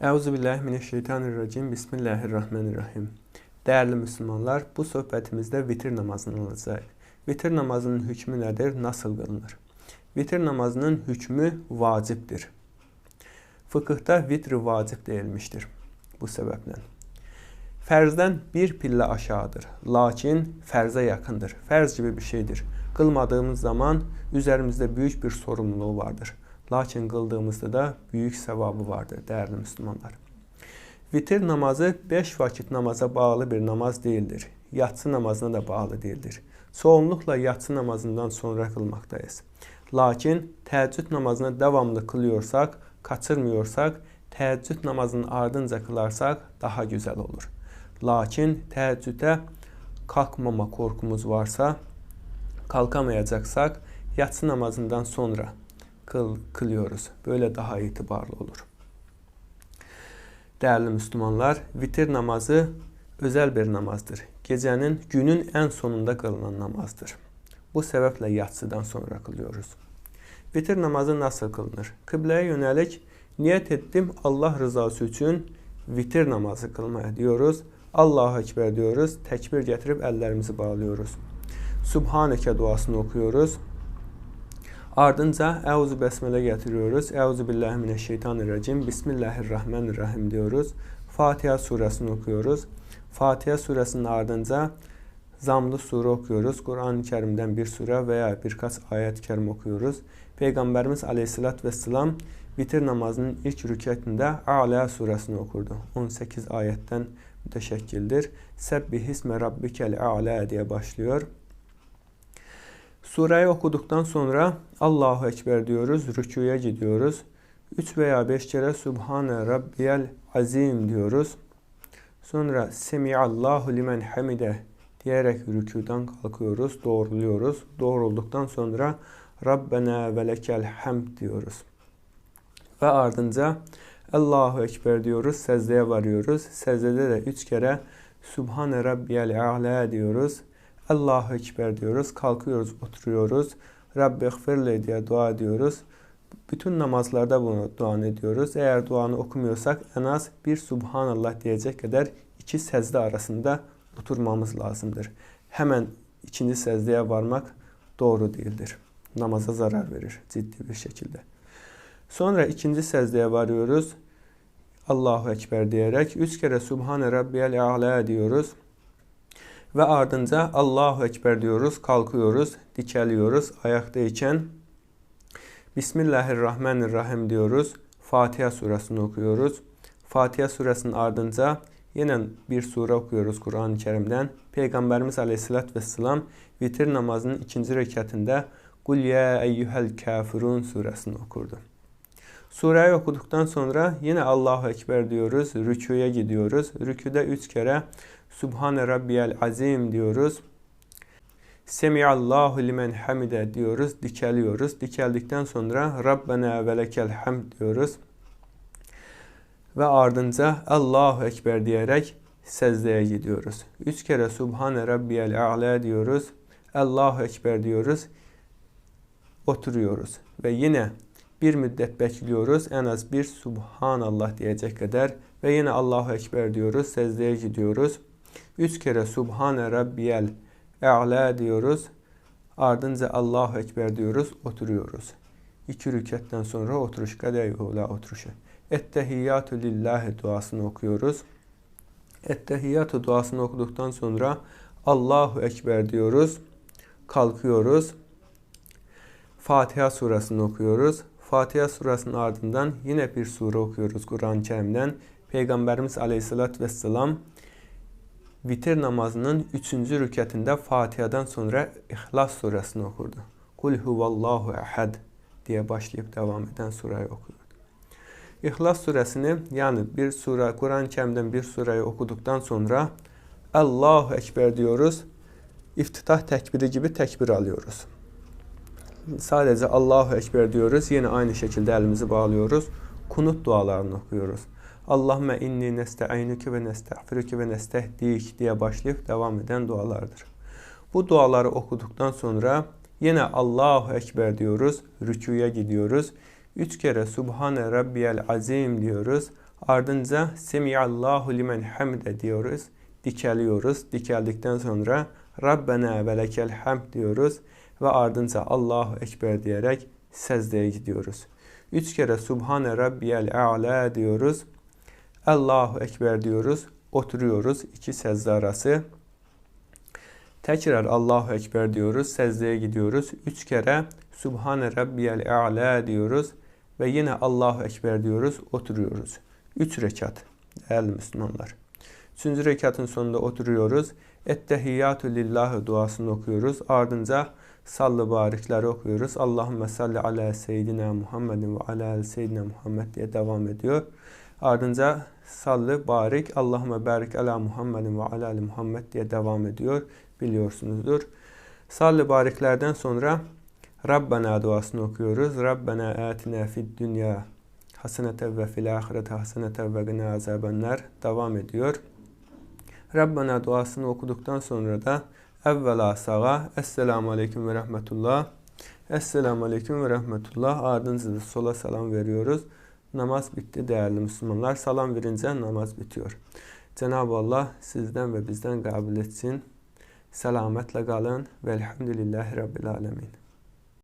Euzubillahimineşşeytanirracim. Bismillahirrahmanirrahim. Değerli Müslümanlar, bu sohbetimizde vitir namazını alacağız. Vitir namazının hükmü nedir? Nasıl kılınır? Vitir namazının hükmü vaciptir. Fıkıhta vitr vacip deyilmiştir bu sebeple. Ferzden bir pille aşağıdır. Lakin ferze yakındır. Ferz gibi bir şeydir. Kılmadığımız zaman üzerimizde büyük bir sorumluluğu vardır. Lakin kıldığımızda da büyük sevabı vardır değerli Müslümanlar. Vitir namazı 5 vakit namaza bağlı bir namaz değildir. Yatsı namazına da bağlı değildir. Çoğunlukla yatsı namazından sonra kılmaktayız. Lakin təəccüd namazını devamlı kılıyorsak, kaçırmıyorsak, təəccüd namazının ardınca kılarsak daha güzel olur. Lakin təəccüdə kalkmama korkumuz varsa, kalkamayacaksak yatsı namazından sonra kıl, kılıyoruz. Böyle daha itibarlı olur. Değerli Müslümanlar, vitir namazı özel bir namazdır. Gecenin, günün en sonunda kılınan namazdır. Bu sebeple yatsıdan sonra kılıyoruz. Vitir namazı nasıl kılınır? Kıbleye yönelik niyet ettim Allah rızası için vitir namazı kılmaya diyoruz. Allahu Ekber diyoruz. Tekbir getirip ellerimizi bağlıyoruz. Subhaneke duasını okuyoruz. Ardınca Euzu Besmele getiriyoruz. Euzu billahi. Bismillahirrahmanirrahim diyoruz. Fatiha suresini okuyoruz. Fatiha suresinin ardınca Zamlı sure okuyoruz. Kur'an-ı Kerim'den bir sure veya birkaç ayet-i kerim okuyoruz. Peygamberimiz Aleyhisselatü Vesselam vitir namazının ilk rüketinde A'la suresini okurdu. 18 ayetten müteşekkildir. Sebbihisme rabbikel a'la diye başlıyor. Sureyi okuduktan sonra Allahu Ekber diyoruz, rükuya gidiyoruz. 3 veya 5 kere Subhane Rabbiyel Azim diyoruz. Sonra Semiallahu limen hamide diyerek rükudan kalkıyoruz, doğruluyoruz. Doğrulduktan sonra Rabbena ve lekel hamd diyoruz. Ve ardınca Allahu Ekber diyoruz, secdeye varıyoruz. Secdede de üç kere Subhane Rabbiyel A'la diyoruz. Allahu Ekber diyoruz. Kalkıyoruz, oturuyoruz. Rabbi gfirli diye dua ediyoruz. Bütün namazlarda bunu dua ediyoruz. Eğer duanı okumuyorsak en az bir Subhanallah diyecek kadar iki secde arasında oturmamız lazımdır. Hemen ikinci secdeye varmak doğru değildir. Namaza zarar verir ciddi bir şekilde. Sonra ikinci secdeye varıyoruz. Allahu Ekber diyerek üç kere Subhane Rabbiyel A'la diyoruz. Ve ardınca Allahu Ekber diyoruz, kalkıyoruz, dikeliyoruz ayaktayken. Bismillahirrahmanirrahim diyoruz. Fatiha suresini okuyoruz. Fatiha suresinin ardınca yine bir sure okuyoruz Kur'an-ı Kerim'den. Peygamberimiz Aleyhisselatü Vesselam vitir namazının ikinci rekatında Kul ya eyyuhel kafirun suresini okurdu. Sureyi okuduktan sonra yine Allahu Ekber diyoruz. Rükuya gidiyoruz. Rüküde üç kere Subhane Rabbiyel Azim diyoruz. Semiallahu limen hamide diyoruz. Dikeliyoruz. Dikeldikten sonra Rabbena ve lekel hamd diyoruz. Ve ardınca Allahu Ekber diyerek secdeye gidiyoruz. Üç kere Subhane Rabbiyel A'la diyoruz. Allahu Ekber diyoruz. Oturuyoruz. Ve yine bir müddet bekliyoruz. En az bir Subhanallah diyecek kadar. Ve yine Allahu Ekber diyoruz. Secdeye gidiyoruz. Üç kere Subhane Rabbiyel E'la diyoruz. Ardınca Allahu Ekber diyoruz. Oturuyoruz. İki rüketten sonra oturuş. Kadeyula oturuşu. Ettehiyyatü lillahi duasını okuyoruz. Ettehiyyatü duasını okuduktan sonra Allahu Ekber diyoruz. Kalkıyoruz. Fatiha suresini okuyoruz. Fatiha suresinin ardından yine bir sure okuyoruz Kur'an-ı Kerim'den. Peygamberimiz Aleyhisselatü Vesselam vitir namazının üçüncü rükatında Fatiha'dan sonra İhlas suresini okurdu. Kul huvallahu ehad diye başlayıp devam eden sureyi okuyordu. İhlas suresini yani bir sure Kur'an-ı Kerim'den bir sureyi okuduktan sonra Allahu Ekber diyoruz. İftitah tekbiri gibi tekbir alıyoruz. Sadece Allahu Ekber diyoruz. Yine aynı şekilde elimizi bağlıyoruz. Kunut dualarını okuyoruz. Allahümme inni nesta'inüke ve nesta'firuke ve nestehdik diye başlayıp devam eden dualardır. Bu duaları okuduktan sonra yine Allahu Ekber diyoruz. Rükuya gidiyoruz. Üç kere Subhane Rabbiyel Azim diyoruz. Ardınca Semiyallahu limen hamde diyoruz. Dikeliyoruz. Dikeldikten sonra Rabbena ve lekel hamd diyoruz. Ve ardınca Allahu Ekber diyerek secdeye gidiyoruz. Üç kere Subhane Rabbiyel A'la diyoruz. Allahu Ekber diyoruz. Oturuyoruz. iki secde arası. Tekrar Allahu Ekber diyoruz. Secdeye gidiyoruz. Üç kere Subhane Rabbiyel A'la diyoruz. Ve yine Allahu Ekber diyoruz. Oturuyoruz. Üç rekat. Değerli Müslümanlar. Üçüncü rekatın sonunda oturuyoruz. Ettehiyyatü lillahi duasını okuyoruz. Ardınca sallı barikleri okuyoruz. Allahümme salli ala seyyidina Muhammedin ve ala seyyidina Muhammed diye devam ediyor. Ardınca sallı barik Allahümme barik ala Muhammedin ve ala Muhammed diye devam ediyor. Biliyorsunuzdur. Sallı bariklerden sonra Rabbena duasını okuyoruz. Rabbena atina fid dünya hasenete ve fil ahirete hasenete ve gına azabenler devam ediyor. Rabbena duasını okuduktan sonra da evvela sağa Esselamu Aleyküm ve Rahmetullah Esselamu Aleyküm ve Rahmetullah ardınca da sola selam veriyoruz. Namaz bitti değerli Müslümanlar. Salam verince namaz bitiyor. Cenab-ı Allah sizden ve bizden kabul etsin. Selametle kalın. Velhamdülillahi Rabbil Alemin.